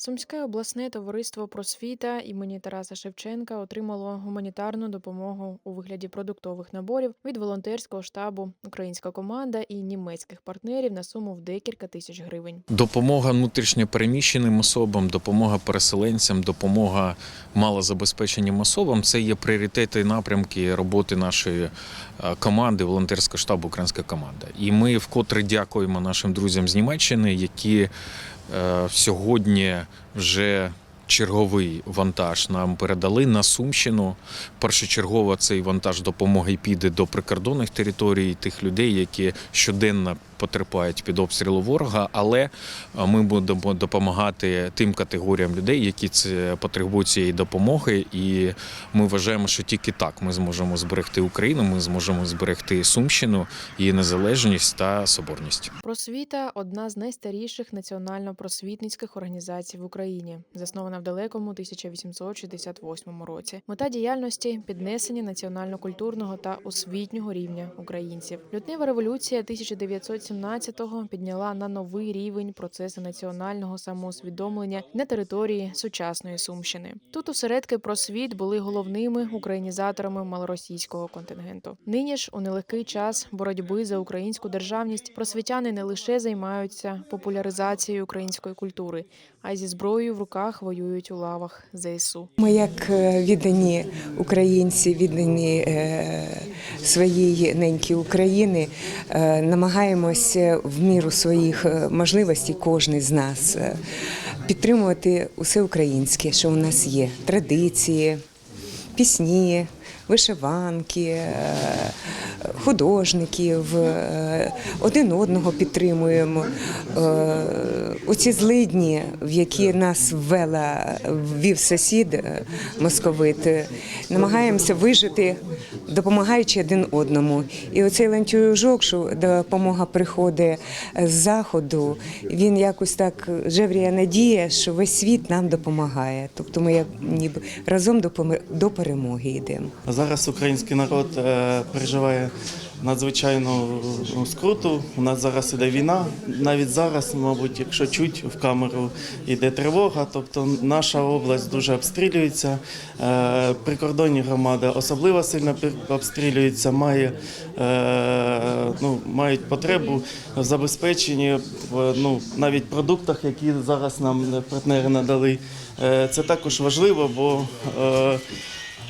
Сумське обласне товариство просвіта імені Тараса Шевченка отримало гуманітарну допомогу у вигляді продуктових наборів від волонтерського штабу Українська команда і німецьких партнерів на суму в декілька тисяч гривень. Допомога внутрішньопереміщеним особам, допомога переселенцям, допомога малозабезпеченим особам це є пріоритети напрямки роботи нашої е, команди, волонтерського штабу Українська команда. І ми вкотре дякуємо нашим друзям з Німеччини, які е, сьогодні вже. Черговий вантаж нам передали на Сумщину. Першочергово цей вантаж допомоги піде до прикордонних територій тих людей, які щоденно потерпають під обстрілу ворога. Але е, ми будемо допомагати тим категоріям людей, які це потребують цієї допомоги. І ми вважаємо, що тільки так ми зможемо зберегти Україну. Ми зможемо зберегти Сумщину, її незалежність та соборність. Просвіта одна з найстаріших національно-просвітницьких організацій в Україні, заснована в далекому 1868 році. Мета діяльності піднесення національно-культурного та освітнього рівня українців. Лютнева революція 1917-го підняла на новий рівень процеси національного самоусвідомлення на території сучасної Сумщини. Тут осередки просвіт були головними українізаторами малоросійського контингенту. Нині ж у нелегкий час боротьби за українську державність просвітяни не лише займаються популяризацією української культури, а й зі зброєю в руках воюють у лавах ЗСУ. Ми, як е, віддані українці, віддані своєї своїй неньки України, е, намагаємося в міру своїх е, можливостей, кожен з нас е, підтримувати усе українське, що у нас є: традиції, пісні, вишиванки, е, художників, е, один одного підтримуємо. Е, Оці злидні, в які нас ввела, ввів сусід московит, намагаємося вижити, допомагаючи один одному. І оцей ланцюжок, що допомога приходить з заходу, він якось так жевріє надія, що весь світ нам допомагає. Тобто ми як ніби разом до перемоги йдемо. Зараз український народ е, переживає надзвичайну ну, скруту. У нас зараз іде війна. Навіть зараз, мабуть, якщо чуть в камеру йде тривога, тобто наша область дуже обстрілюється. Е, Прикордонні громади особливо сильно обстрілюються, має, е, ну, мають потребу в забезпеченні в, ну, навіть продуктах, які зараз нам партнери надали. Це також важливо, бо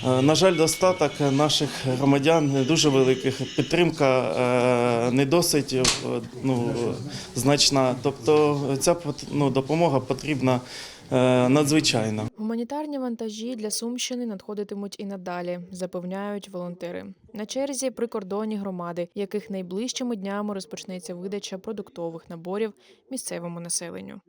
На жаль, достаток наших громадян не дуже великих. Підтримка е, не досить е, ну, значна. Тобто ця ну, допомога потрібна е, надзвичайно. Гуманітарні вантажі для Сумщини надходитимуть і надалі, запевняють волонтери. На черзі прикордонні громади, яких найближчими днями розпочнеться видача продуктових наборів місцевому населенню.